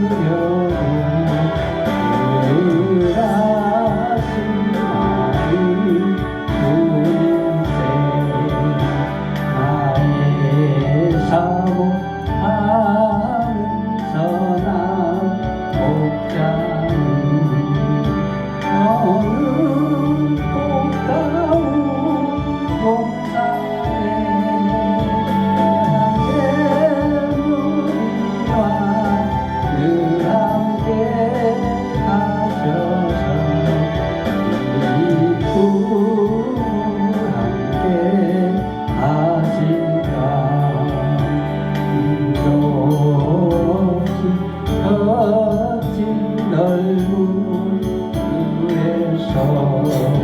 부르며 넓은 길에서